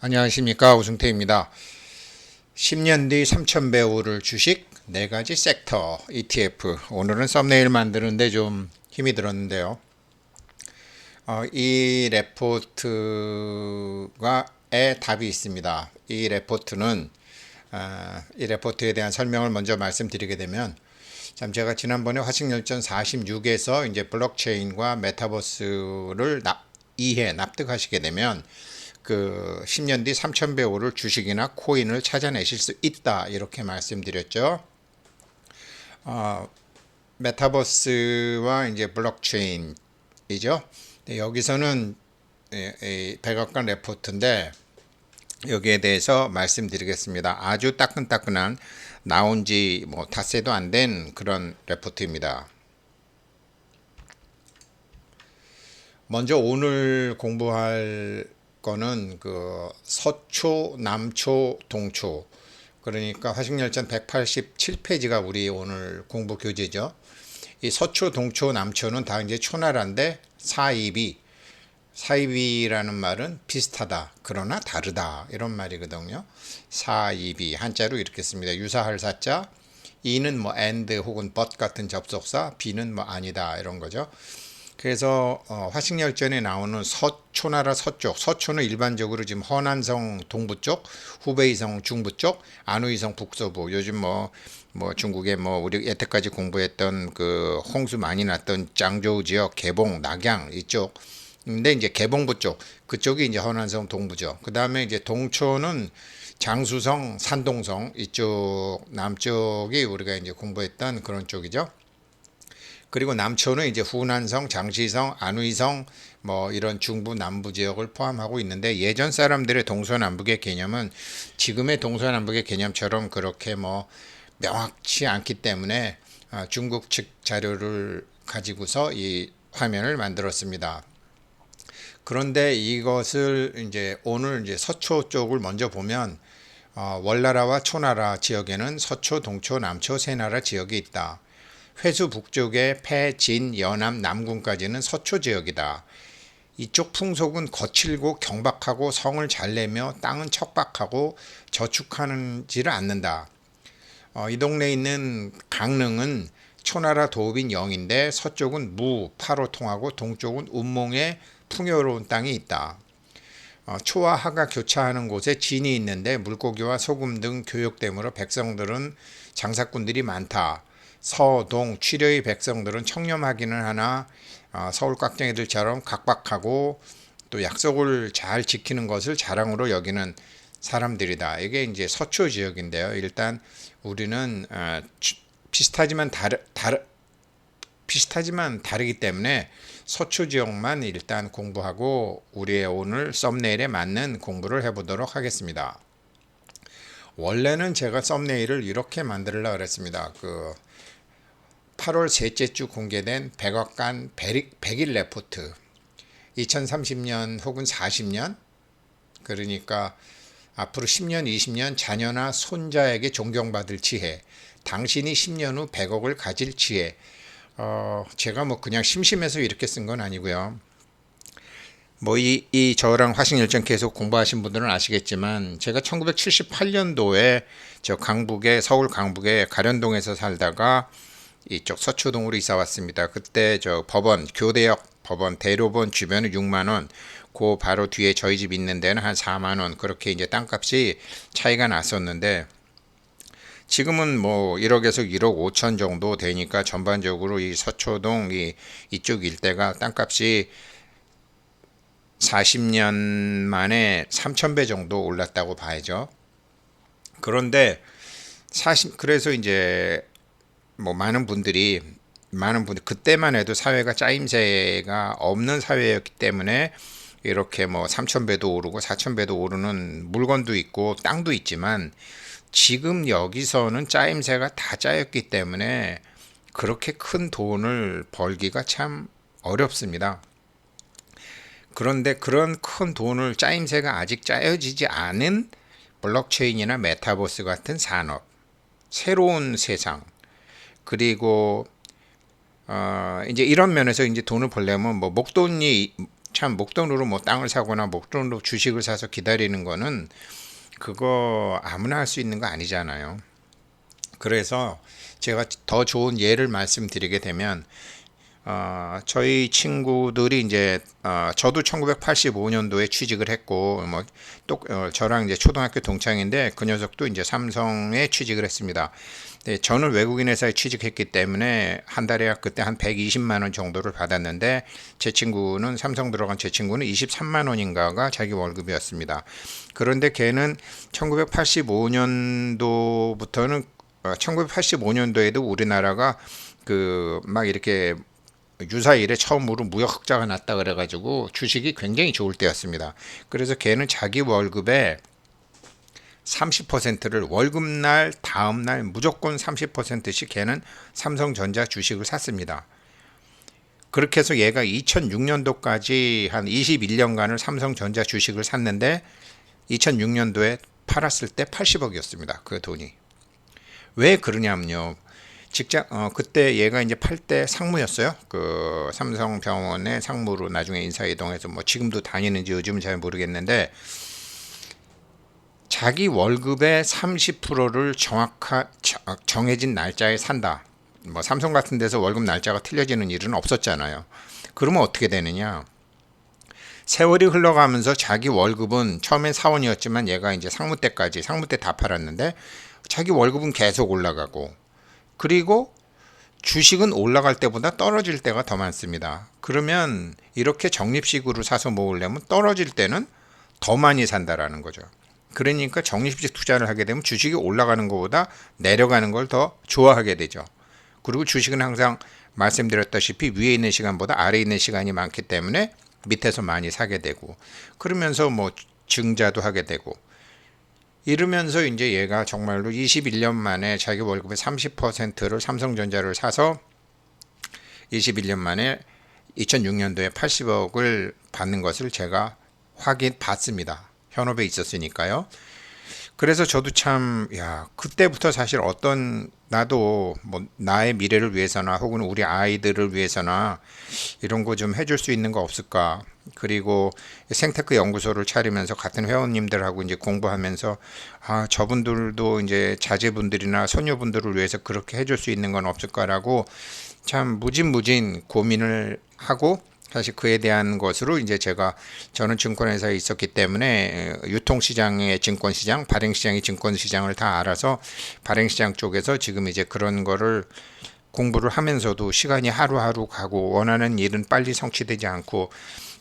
안녕하십니까 우승태입니다. 10년 뒤 3,000배 오를 주식 4가지 섹터 ETF 오늘은 썸네일 만드는데 좀 힘이 들었는데요. 어, 이 레포트가에 답이 있습니다. 이 레포트는 아, 이 레포트에 대한 설명을 먼저 말씀드리게 되면 참 제가 지난번에 화식열전 46에서 이제 블록체인과 메타버스를 납, 이해 납득하시게 되면 그 10년 뒤 3,000배 오를 주식이나 코인을 찾아내실 수 있다 이렇게 말씀드렸죠. 어, 메타버스와 이제 블록체인이죠. 네, 여기서는 예, 예, 백악관 레포트인데 여기에 대해서 말씀드리겠습니다. 아주 따끈따끈한 나온 지뭐 닷새도 안 된 그런 레포트입니다. 먼저 오늘 공부할 거는 그 서초, 남초, 동초. 그러니까 화식열전 187페이지가 우리 오늘 공부 교재죠. 이 서초, 동초, 남초는 다 이제 초나라인데 사입이 사입이라는 말은 비슷하다. 그러나 다르다. 이런 말이거든요. 사입이 한자로 이렇게 씁니다. 유사할 사자. 이는 뭐 and 혹은 but 같은 접속사, B는 뭐 아니다 이런 거죠. 그래서 어, 화식열전에 나오는 서초나라 서쪽, 서초는 일반적으로 지금 허난성 동부 쪽, 후베이성 중부 쪽, 안후이성 북서부. 요즘 뭐, 뭐 중국에 뭐 우리 여태까지 공부했던 그 홍수 많이 났던 장저우 지역, 개봉, 낙양 이쪽. 근데 이제 개봉부 쪽, 그쪽이 이제 허난성 동부죠. 그 다음에 이제 동초는 장수성, 산동성 이쪽 남쪽이 우리가 이제 공부했던 그런 쪽이죠. 그리고 남초는 이제 후난성, 장시성, 안의성 뭐 이런 중부 남부 지역을 포함하고 있는데 예전 사람들의 동서남북의 개념은 지금의 동서남북의 개념처럼 그렇게 뭐 명확치 않기 때문에 아, 중국 측 자료를 가지고서 이 화면을 만들었습니다. 그런데 이것을 이제 오늘 이제 서초 쪽을 먼저 보면 어, 월나라와 초나라 지역에는 서초, 동초, 남초 세 나라 지역이 있다. 회수 북쪽의 폐, 진, 연암, 남군까지는 서초 지역이다. 이쪽 풍속은 거칠고 경박하고 성을 잘 내며 땅은 척박하고 저축하지를 않는다. 어, 이 동네에 있는 강릉은 초나라 도읍인 영인데 서쪽은 무, 파로 통하고 동쪽은 운몽의 풍요로운 땅이 있다. 어, 초와 하가 교차하는 곳에 진이 있는데 물고기와 소금 등 교육됨으로 백성들은 장사꾼들이 많다. 서동 취려의 백성들은 청렴하기는 하나 어, 서울 깍쟁이들처럼 각박하고 또 약속을 잘 지키는 것을 자랑으로 여기는 사람들이다. 이게 이제 서초 지역인데요. 일단 우리는 어, 비슷하지만 다르, 다르 비슷하지만 다르기 때문에 서초 지역만 일단 공부하고 우리의 오늘 썸네일에 맞는 공부를 해보도록 하겠습일 원래는 제가 썸네일을 이렇게 만들려고 그랬습니다. 그 8월 셋째 주 공개된 백악관 100일 레포트. 2030년 혹은 40년? 그러니까 앞으로 10년, 20년 자녀나 손자에게 존경받을 지혜 당신이 10년 후 100억을 가질 지혜. 어, 제가 뭐 그냥 심심해서 이렇게 쓴 건 아니고요. 뭐 이 이 저랑 화식열전 계속 공부하신 분들은 아시겠지만 제가 1978년도에 저 강북에 서울 강북에 가련동에서 살다가 이쪽 서초동으로 이사 왔습니다. 그때 저 법원 교대역 법원 대로본 주변에 6만 원, 그 바로 뒤에 저희 집 있는 데는 한 4만 원 그렇게 이제 땅값이 차이가 났었는데 지금은 뭐 1억에서 1억 5천 정도 되니까 전반적으로 이 서초동 이 이쪽 일대가 땅값이 40년 만에 3천 배 정도 올랐다고 봐야죠. 그런데 40 그래서 이제 뭐 많은 분들이 많은 분들 그때만 해도 사회가 짜임새가 없는 사회였기 때문에 이렇게 뭐 3,000배도 오르고 4,000배도 오르는 물건도 있고 땅도 있지만 지금 여기서는 짜임새가 다 짜였기 때문에 그렇게 큰 돈을 벌기가 참 어렵습니다. 그런데 그런 큰 돈을 짜임새가 아직 짜여지지 않은 블록체인이나 메타버스 같은 산업, 새로운 세상, 그리고 어 이제 이런 면에서 이제 돈을 벌려면 뭐 목돈이 참 목돈으로 뭐 땅을 사거나 목돈으로 주식을 사서 기다리는 거는 그거 아무나 할 수 있는 거 아니잖아요. 그래서 제가 더 좋은 예를 말씀드리게 되면 어, 저희 친구들이 이제 어, 저도 1985년도에 취직을 했고 뭐또 어, 저랑 이제 초등학교 동창인데 그 녀석도 이제 삼성에 취직을 했습니다. 네, 저는 외국인 회사에 취직했기 때문에 한 달에 그때 한 120만 원 정도를 받았는데 제 친구는 삼성 들어간 제 친구는 23만 원인가가 자기 월급이었습니다. 그런데 걔는 1985년도부터는 1985년도에도 우리나라가 그 막 이렇게 유사일에 처음으로 무역 흑자가 났다 그래가지고 주식이 굉장히 좋을 때였습니다. 그래서 걔는 자기 월급에 30%를 월급날 다음 날 무조건 30%씩 걔는 삼성전자 주식을 샀습니다. 그렇게 해서 얘가 2006년도까지 한 21년간을 삼성전자 주식을 샀는데 2006년도에 팔았을 때 80억이었습니다. 그 돈이. 왜 그러냐면요. 직장 어 그때 얘가 이제 팔때 상무였어요. 그 삼성병원의 상무로 나중에 인사 이동해서 뭐 지금도 다니는지 요즘은 잘 모르겠는데 자기 월급의 30%를 정확한 정해진 날짜에 산다. 뭐 삼성 같은 데서 월급 날짜가 틀려지는 일은 없었잖아요. 그러면 어떻게 되느냐? 세월이 흘러가면서 자기 월급은 처음엔 사원이었지만 얘가 이제 상무 때까지 상무 때 다 팔았는데 자기 월급은 계속 올라가고 그리고 주식은 올라갈 때보다 떨어질 때가 더 많습니다. 그러면 이렇게 적립식으로 사서 모으려면 떨어질 때는 더 많이 산다라는 거죠. 그러니까 적립식 투자를 하게 되면 주식이 올라가는 것보다 내려가는 걸 더 좋아하게 되죠. 그리고 주식은 항상 말씀드렸다시피 위에 있는 시간보다 아래에 있는 시간이 많기 때문에 밑에서 많이 사게 되고 그러면서 뭐 증자도 하게 되고 이러면서 이제 얘가 정말로 21년 만에 자기 월급의 30%를 삼성전자를 사서 21년 만에 2006년도에 80억을 받는 것을 제가 확인 봤습니다. 현업에 있었으니까요. 그래서 저도 참, 야, 그때부터 사실 어떤, 나도 뭐, 나의 미래를 위해서나 혹은 우리 아이들을 위해서나 이런 거 좀 해줄 수 있는 거 없을까. 그리고 생테크 연구소를 차리면서 같은 회원님들하고 이제 공부하면서 아, 저분들도 이제 자제분들이나 소녀분들을 위해서 그렇게 해줄 수 있는 건 없을까라고 참 무진무진 고민을 하고 사실 그에 대한 것으로 이제 제가 저는 증권회사에 있었기 때문에 유통시장의 증권시장, 발행시장의 증권시장을 다 알아서 발행시장 쪽에서 지금 이제 그런 거를 공부를 하면서도 시간이 하루하루 가고 원하는 일은 빨리 성취되지 않고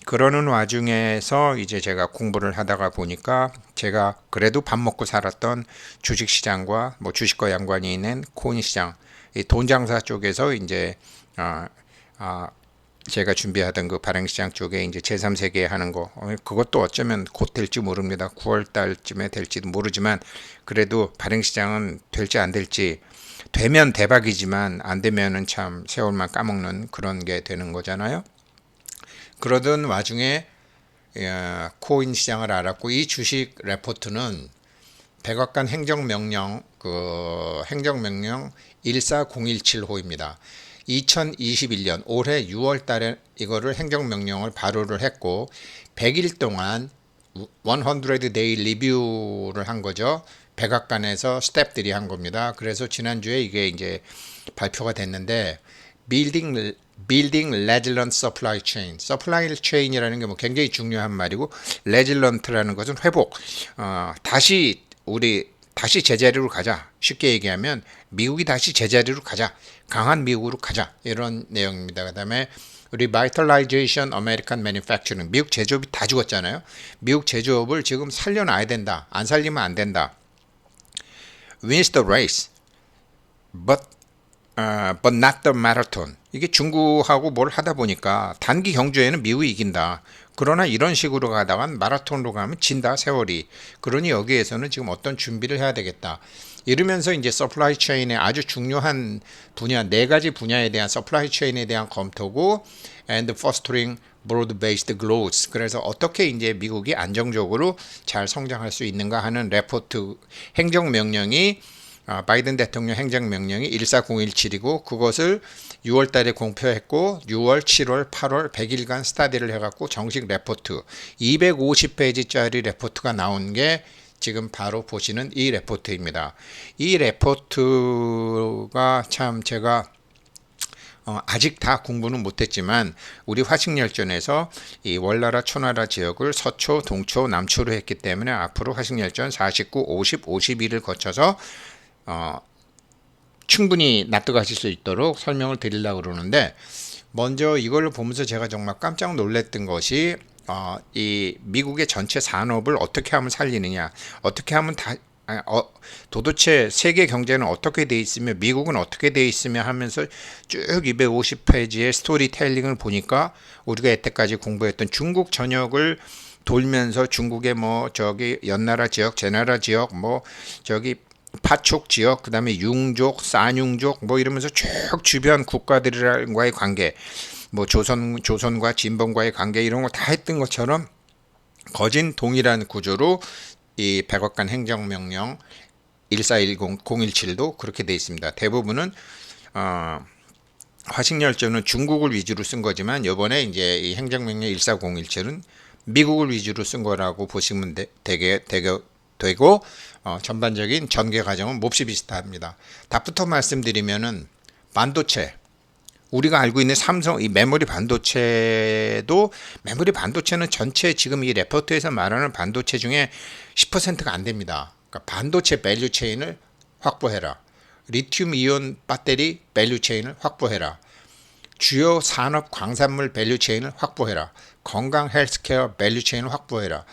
그러는 와중에서 이제 제가 공부를 하다가 보니까 제가 그래도 밥 먹고 살았던 주식 시장과 뭐 주식과 연관이 있는 코인 시장, 이 돈 장사 쪽에서 이제 아, 아 제가 준비하던 그 발행시장 쪽에 이제 제3세계 하는 거 어, 그것도 어쩌면 곧 될지 모릅니다. 9월 달쯤에 될지도 모르지만 그래도 발행시장은 될지 안 될지 되면 대박이지만 안 되면은 참 세월만 까먹는 그런 게 되는 거잖아요. 그러던 와중에 코인 시장을 알았고 이 주식 레포트는 백악관 행정명령 그 행정명령 14017호입니다. 2021년 올해 6월 달에 이거를 행정명령을 발효를 했고 100일 동안 100 데이 리뷰를 한 거죠. 백악관에서 스탭들이 한 겁니다. 그래서 지난주에 이게 이제 발표가 됐는데 빌딩 빌딩 레질런트 서플라이 체인. 서플라이 체인이라는 게 뭐 굉장히 중요한 말이고 레질런트라는 것은 회복. 어, 다시 우리 다시 제자리로 가자. 쉽게 얘기하면 미국이 다시 제자리로 가자. 강한 미국으로 가자. 이런 내용입니다. 그다음에 Revitalization American Manufacturing. 미국 제조업이 다 죽었잖아요. 미국 제조업을 지금 살려놔야 된다. 안 살리면 안 된다. Wins the race, but uh, but not the marathon. 이게 중국하고 뭘 하다 보니까 단기 경주에는 미국이 이긴다. 그러나 이런 식으로 가다간 마라톤으로 가면 진다 세월이. 그러니 여기에서는 지금 어떤 준비를 해야 되겠다. 이러면서 이제 서플라이 체인의 아주 중요한 분야 네 가지 분야에 대한 서플라이 체인에 대한 검토고 and fostering broad-based growth. 그래서 어떻게 이제 미국이 안정적으로 잘 성장할 수 있는가 하는 레포트 행정 명령이 아, 바이든 대통령 행정 명령이 14017이고 그것을 6월 달에 공표했고 6월, 7월, 8월 100일간 스타디를 해 갖고 정식 레포트 250페이지짜리 레포트가 나온 게 지금 바로 보시는 이 레포트입니다. 이 레포트가 참 제가 어, 아직 다 공부는 못했지만 우리 화식열전에서 이 월나라 초나라 지역을 서초, 동초, 남초로 했기 때문에 앞으로 화식열전 49, 50, 51을 거쳐서 어, 충분히 납득하실 수 있도록 설명을 드리려고 그러는데 먼저 이걸 보면서 제가 정말 깜짝 놀랐던 것이 어, 이 미국의 전체 산업을 어떻게 하면 살리느냐, 어떻게 하면 다 아, 어, 도대체 세계 경제는 어떻게 돼 있으며 미국은 어떻게 돼 있으며 하면서 쭉 250페이지의 스토리텔링을 보니까 우리가 여태까지 공부했던 중국 전역을 돌면서 중국의 뭐 저기 연나라 지역, 제나라 지역, 뭐 저기 파촉 지역, 그 다음에 융족, 산융족 뭐 이러면서 쭉 주변 국가들과의 관계, 뭐 조선 조선과 진봉과의 관계 이런 거 다 했던 것처럼 거진 동일한 구조로 이 백악관 행정명령 1410 017도 그렇게 돼 있습니다. 대부분은 어, 화식열전은 중국을 위주로 쓴 거지만 이번에 이제 이 행정명령 14017은 미국을 위주로 쓴 거라고 보시면 되, 되게, 되게 되고 어, 전반적인 전개 과정은 몹시 비슷합니다. 답부터 말씀드리면은 반도체 우리가 알고 있는 삼성 이 메모리 반도체도 메모리 반도체는 전체 지금 이 레포트에서 말하는 반도체 중에 10%가 안 됩니다. 그러니까 반도체 밸류 체인을 확보해라. 리튬 이온 배터리 밸류 체인을 확보해라. 주요 산업 광산물 밸류 체인을 확보해라. 건강 헬스케어 밸류 체인을 확보해라.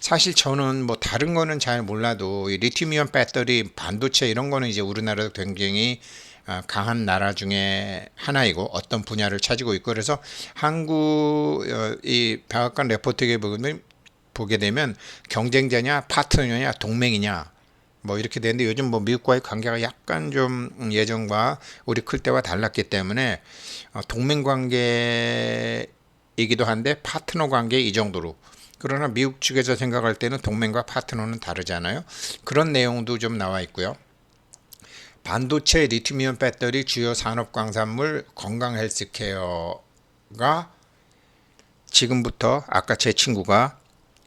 사실 저는 뭐 다른 거는 잘 몰라도 이 리튬 이온 배터리 반도체 이런 거는 이제 우리나라도 굉장히 아, 강한 나라 중에 하나이고 어떤 분야를 차지고 있고 그래서 한국 어, 이 백악관 레포트에 보면 보게 되면 경쟁자냐 파트너냐 동맹이냐 뭐 이렇게 되는데 요즘 뭐 미국과의 관계가 약간 좀 예전과 우리 클 때와 달랐기 때문에 어, 동맹 관계이기도 한데 파트너 관계 이 정도로 그러나 미국 측에서 생각할 때는 동맹과 파트너는 다르잖아요. 그런 내용도 좀 나와 있고요. 반도체 리튬이온 배터리 주요 산업 광산물 건강 헬스케어가 지금부터 아까 제 친구가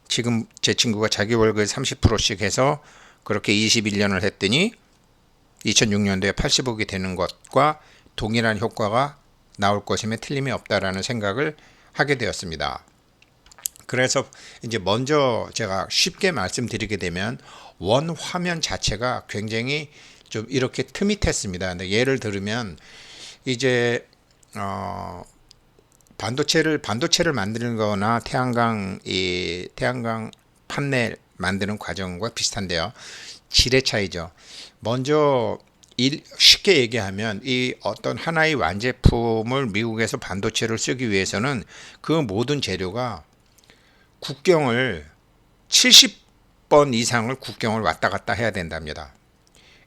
지금 제 친구가 자기 월급 30%씩 해서 그렇게 21년을 했더니 2006년도에 80억이 되는 것과 동일한 효과가 나올 것임에 틀림이 없다라는 생각을 하게 되었습니다. 그래서 이제 먼저 제가 쉽게 말씀드리게 되면 원 화면 자체가 굉장히 좀 이렇게 틈밋했습니다. 근데 예를 들으면 이제 어 반도체를 반도체를 만드는 거나 태양광 이 태양광 판넬 만드는 과정과 비슷한데요. 질의 차이죠. 먼저 일, 쉽게 얘기하면 이 어떤 하나의 완제품을 미국에서 반도체를 쓰기 위해서는 그 모든 재료가 국경을 70번 이상을 국경을 왔다 갔다 해야 된답니다.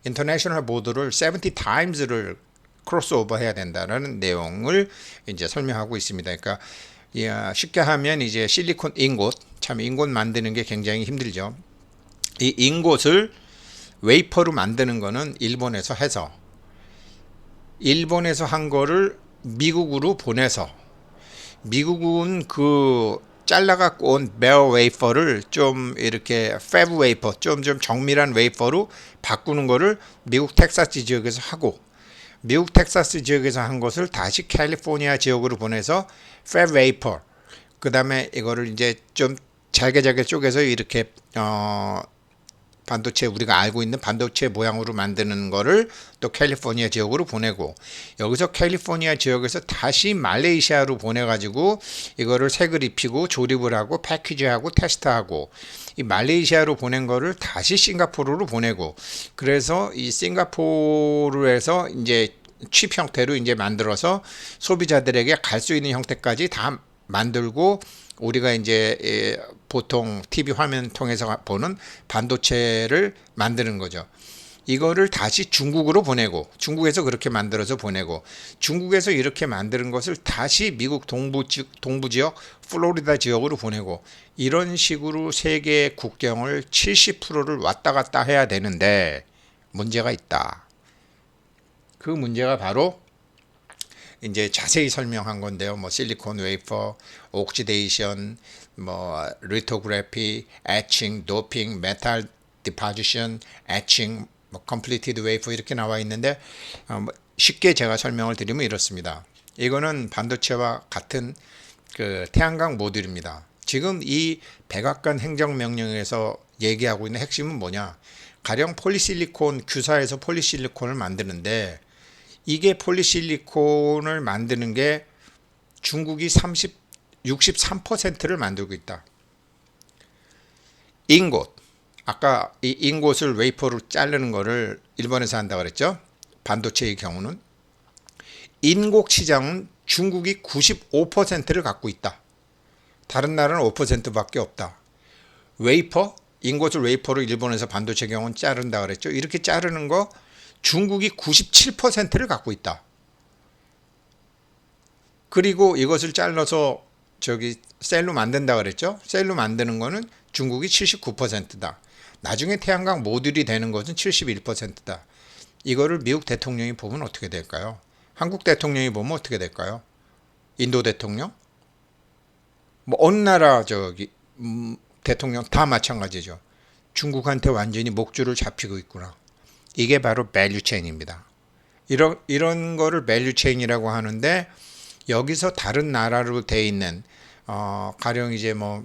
인터내셔널 보드를 70 times를 크로스오버 해야 된다는 내용을 이제 설명하고 있습니다. 그러니까 쉽게 하면 이제 실리콘 인곳 참 인곳 만드는 게 굉장히 힘들죠. 이 인곳을 웨이퍼로 만드는 거는 일본에서 해서 일본에서 한 거를 미국으로 보내서 미국은 그 잘라갖고 온 베어 웨이퍼를 좀 이렇게 패브 웨이퍼 좀 좀 정밀한 웨이퍼로 바꾸는 거를 미국 텍사스 지역에서 하고 미국 텍사스 지역에서 한 것을 다시 캘리포니아 지역으로 보내서 패브 웨이퍼 그 다음에 이거를 이제 좀 잘게 잘게 쪼개서 이렇게 어 반도체 우리가 알고 있는 반도체 모양으로 만드는 거를 또 캘리포니아 지역으로 보내고 여기서 캘리포니아 지역에서 다시 말레이시아로 보내 가지고 이거를 색을 입히고 조립을 하고 패키지하고 테스트하고 이 말레이시아로 보낸 거를 다시 싱가포르로 보내고 그래서 이 싱가포르에서 이제 칩 형태로 이제 만들어서 소비자들에게 갈 수 있는 형태까지 다 만들고 우리가 이제 예, 보통 TV 화면 통해서 보는 반도체를 만드는 거죠. 이거를 다시 중국으로 보내고 중국에서 그렇게 만들어서 보내고 중국에서 이렇게 만드는 것을 다시 미국 동부 지역, 동부 지역 플로리다 지역으로 보내고 이런 식으로 세계 국경을 70%를 왔다 갔다 해야 되는데 문제가 있다. 그 문제가 바로 이제 자세히 설명한 건데요. 뭐 실리콘 웨이퍼, 옥시데이션, 뭐 리토그래피, 애칭, 도핑, 메탈 디파지션, 애칭, 뭐 컴플리티드 웨이퍼 이렇게 나와 있는데 어, 뭐 쉽게 제가 설명을 드리면 이렇습니다. 이거는 반도체와 같은 그 태양광 모듈입니다. 지금 이 백악관 행정명령에서 얘기하고 있는 핵심은 뭐냐? 가령 폴리실리콘 규사에서 폴리실리콘을 만드는데 이게 폴리실리콘을 만드는 게 중국이 30, 63%를 만들고 있다. 인곳. 아까 이 인곳을 웨이퍼로 자르는 거를 일본에서 한다 그랬죠? 반도체의 경우는 인곡 시장은 중국이 95%를 갖고 있다. 다른 나라는 5%밖에 없다. 웨이퍼 인곳을 웨이퍼로 일본에서 반도체 경우는 자른다 그랬죠. 이렇게 자르는 거 중국이 97%를 갖고 있다. 그리고 이것을 잘라서 저기 셀로 만든다 그랬죠. 셀로 만드는 거는 중국이 79%다. 나중에 태양광 모듈이 되는 것은 71%다. 이거를 미국 대통령이 보면 어떻게 될까요? 한국 대통령이 보면 어떻게 될까요? 인도 대통령? 뭐 어느 나라 저기 음, 대통령 다 마찬가지죠. 중국한테 완전히 목줄을 잡히고 있구나. 이게 바로 밸류 체인입니다. 이런 이런 거를 밸류 체인이라고 하는데 여기서 다른 나라로 돼 있는 어 가령 이제 뭐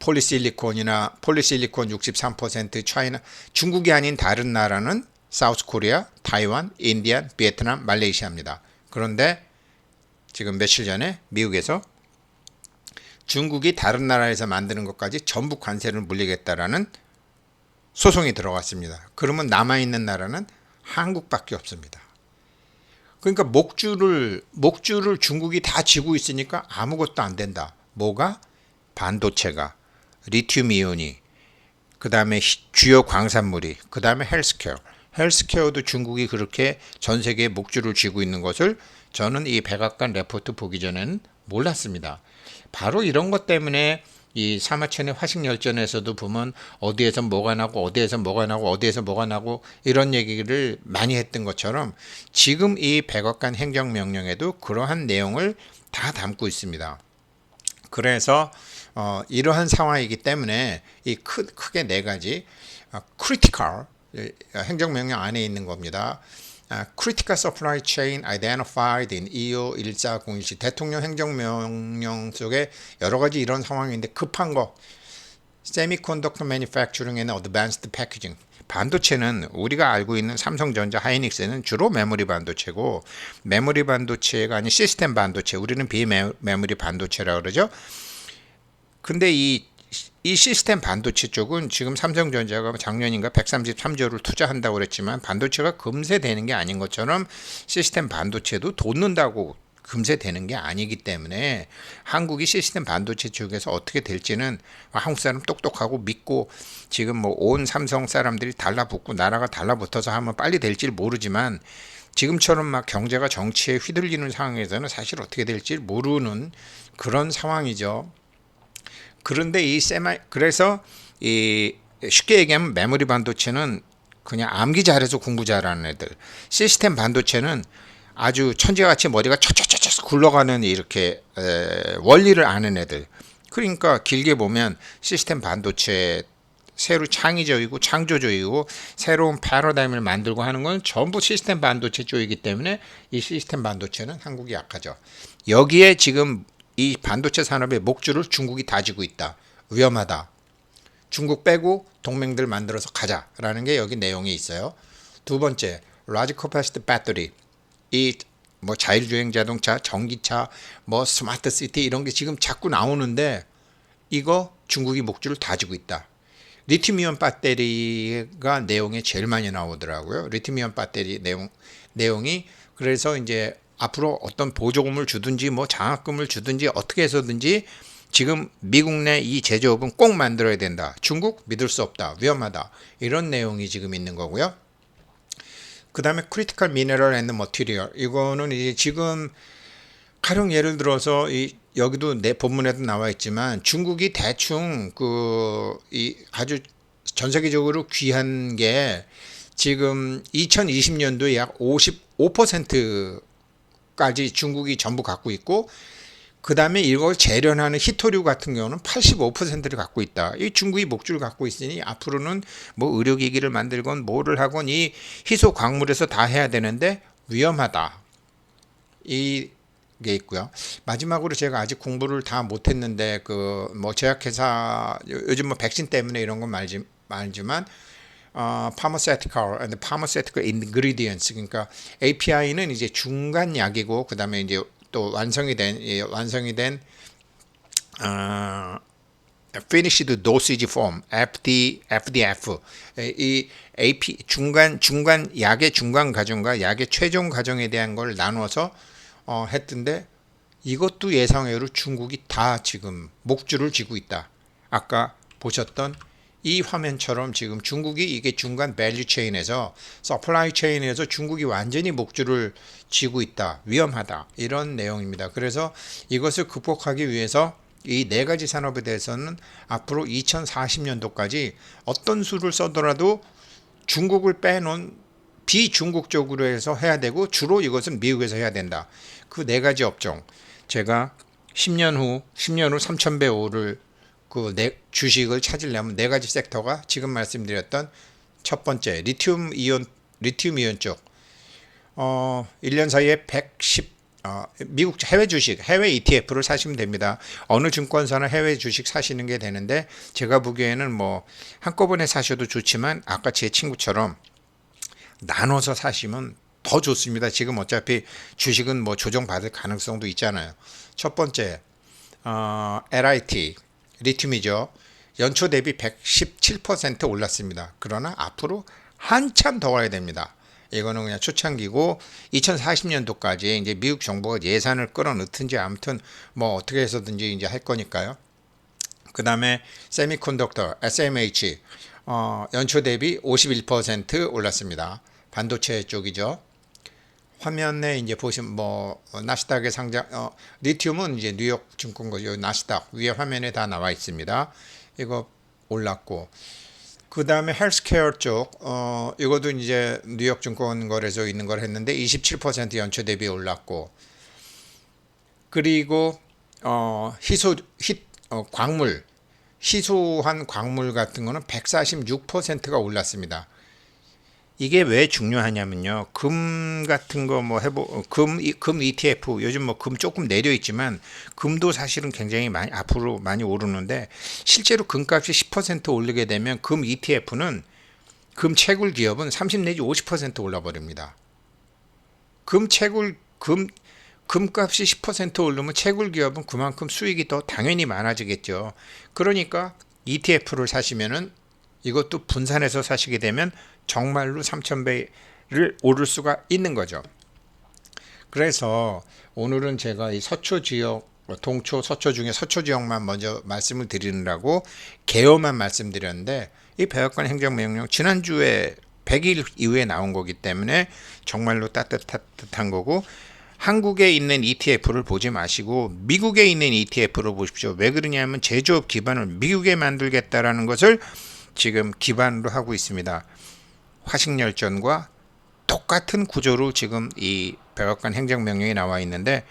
폴리실리콘이나 폴리실리콘 63% 차이나 중국이 아닌 다른 나라는 사우스 코리아, 타이완, 인디안, 베트남, 말레이시아입니다. 그런데 지금 며칠 전에 미국에서 중국이 다른 나라에서 만드는 것까지 전부 관세를 물리겠다라는 소송이 들어갔습니다. 그러면 남아있는 나라는 한국밖에 없습니다. 그러니까 목줄을 목줄을 중국이 다 쥐고 있으니까 아무것도 안 된다. 뭐가 반도체가 리튬 이온이 그다음에 주요 광산물이 그다음에 헬스케어 헬스케어도 중국이 그렇게 전 세계에 목줄을 쥐고 있는 것을 저는 이 백악관 레포트 보기 전에는 몰랐습니다. 바로 이런 것 때문에 이 사마천의 화식열전에서도 보면 어디에서 뭐가 나고 어디에서 뭐가 나고 어디에서 뭐가 나고 이런 얘기를 많이 했던 것처럼 지금 이 백악관 행정명령에도 그러한 내용을 다 담고 있습니다. 그래서 어, 이러한 상황이기 때문에 이 크, 크게 네 가지 어, critical 행정명령 안에 있는 겁니다. 아, critical supply chain identified in EO 1401시 대통령 행정명령 속에 여러 가지 이런 상황인데 급한 거 manufacturing and advanced packaging 반도체는 우리가 알고 있는 삼성전자 하이닉스는 주로 메모리 반도체고 메모리 반도체가 아닌 시스템 반도체 우리는 비메모리 반도체라 그러죠. 근데 이 이 시스템 반도체 쪽은 지금 삼성전자가 작년인가 133조를 투자한다고 그랬지만 반도체가 금세 되는 게 아닌 것처럼 시스템 반도체도 돋는다고 금세 되는 게 아니기 때문에 한국이 시스템 반도체 쪽에서 어떻게 될지는 한국 사람 똑똑하고 믿고 지금 뭐 온 삼성 사람들이 달라붙고 나라가 달라붙어서 하면 빨리 될지 모르지만 지금처럼 막 경제가 정치에 휘둘리는 상황에서는 사실 어떻게 될지 모르는 그런 상황이죠. 그런데 이 세마 그래서 이 쉽게 얘기하면 메모리 반도체는 그냥 암기 잘해서 공부 잘하는 애들. 시스템 반도체는 아주 천재같이 머리가 쳐쳐쳐쳐 굴러가는 이렇게 에, 원리를 아는 애들. 그러니까 길게 보면 시스템 반도체 새로 창의적이고 창조적이고 새로운 패러다임을 만들고 하는 건 전부 시스템 반도체 쪽이기 때문에 이 시스템 반도체는 한국이 약하죠. 여기에 지금 이 반도체 산업의 목줄을 중국이 다지고 있다. 위험하다. 중국 빼고 동맹들 만들어서 가자라는 게 여기 내용이 있어요. 두 번째, large capacity battery. 이뭐 자율주행 자동차, 전기차, 뭐 스마트 시티 이런 게 지금 자꾸 나오는데 이거 중국이 목줄을 다지고 있다. 리튬이온 배터리가 내용에 제일 많이 나오더라고요. 리튬이온 배터리 내용 내용이 그래서 이제 앞으로 어떤 보조금을 주든지 뭐 장학금을 주든지 어떻게 해서든지 지금 미국 내 이 제조업은 꼭 만들어야 된다. 중국 믿을 수 없다. 위험하다. 이런 내용이 지금 있는 거고요. 그 다음에 크리티컬 미네럴 앤드 머티리얼 이거는 이제 지금 가령 예를 들어서 이 여기도 내 본문에도 나와 있지만 중국이 대충 그 이 아주 전 세계적으로 귀한 게 지금 2020년도에 약 55% 까지 중국이 전부 갖고 있고 그 다음에 이걸 재련하는 히토류 같은 경우는 85%를 갖고 있다. 이 중국이 목줄을 갖고 있으니 앞으로는 뭐 의료기기를 만들건 뭐를 하건 이 희소 광물에서 다 해야 되는데 위험하다. 이게 있고요. 마지막으로 제가 아직 공부를 다 못했는데 그 뭐 제약회사 요즘 뭐 백신 때문에 이런 건 말지 말지만 어, pharmaceutical and pharmaceutical ingredients 그러니까 API는 이제 중간 약이고 그다음에 이제 또 완성이 된 예, 완성이 된 어, finished dosage form FD FDF 에, 이 AP 중간 중간 약의 중간 과정과 약의 최종 과정에 대한 걸 나눠서 어, 했던데 이것도 예상외로 중국이 다 지금 목줄을 쥐고 있다. 아까 보셨던 이 화면처럼 지금 중국이 이게 중간 밸류 체인에서 서플라이 체인에서 중국이 완전히 목줄을 쥐고 있다. 위험하다. 이런 내용입니다. 그래서 이것을 극복하기 위해서 이 네 가지 산업에 대해서는 앞으로 2040년도까지 어떤 수를 써더라도 중국을 빼놓은 비중국 적으로 해서 해야 되고 주로 이것은 미국에서 해야 된다. 그 네 가지 업종 제가 10년 후 10년 후 3,000배 오를 그 네, 주식을 찾으려면 네 가지 섹터가 지금 말씀드렸던 첫 번째 리튬 이온 리튬 이온 쪽 어, 1년 사이에 110 어, 미국 해외 주식, 해외 ETF를 사시면 됩니다. 어느 증권사나 해외 주식 사시는 게 되는데 제가 보기에는 뭐 한꺼번에 사셔도 좋지만 아까 제 친구처럼 나눠서 사시면 더 좋습니다. 지금 어차피 주식은 뭐 조정받을 가능성도 있잖아요. 첫 번째 어, LIT 리튬이죠. 연초 대비 117% 올랐습니다. 그러나 앞으로 한참 더 가야 됩니다. 이거는 그냥 초창기고 2040년도까지 이제 미국 정부가 예산을 끌어넣든지 아무튼 뭐 어떻게 해서든지 이제 할 거니까요. 그 다음에 세미컨덕터 SMH 어, 연초 대비 51% 올랐습니다. 반도체 쪽이죠. 화면에 이제 보시면 뭐 어, 나스닥에 상장 어, 리튬은 이제 뉴욕 증권거죠 나스닥 위에 화면에 다 나와 있습니다. 이거 올랐고 그 다음에 헬스케어 쪽 어, 이것도 이제 뉴욕 증권거래소 있는 걸 했는데 27% 연초 대비 올랐고 그리고 어, 희소 희, 어, 광물 희소한 광물 같은 거는 146%가 올랐습니다. 이게 왜 중요하냐면요. 금 같은 거 뭐 해보 금, 금 ETF 요즘 뭐 금 조금 내려 있지만 금도 사실은 굉장히 많이 앞으로 많이 오르는데 실제로 금값이 10% 오르게 되면 금 ETF는 금 채굴 기업은 30 내지 50% 올라 버립니다. 금 채굴 금 금값이 10% 오르면 채굴 기업은 그만큼 수익이 더 당연히 많아지겠죠. 그러니까 ETF를 사시면은 이것도 분산해서 사시게 되면 정말로 3,000배를 오를 수가 있는 거죠. 그래서 오늘은 제가 이 서초 지역 동초, 서초 중에 서초 지역만 먼저 말씀을 드리느라고 개요만 말씀드렸는데 이 백악관 행정명령 지난주에 100일 이후에 나온 거기 때문에 정말로 따뜻한 거고 한국에 있는 ETF를 보지 마시고 미국에 있는 ETF를 보십시오. 왜 그러냐면 제조업 기반을 미국에 만들겠다라는 것을 지금 기반으로 하고 있습니다. 화식열전과 똑같은 구조로 지금 이 백악관 행정명령이 나와 있는데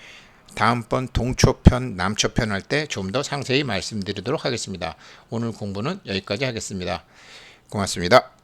다음번 동초편, 남초편 할 때 좀 더 상세히 말씀드리도록 하겠습니다. 오늘 공부는 여기까지 하겠습니다. 고맙습니다.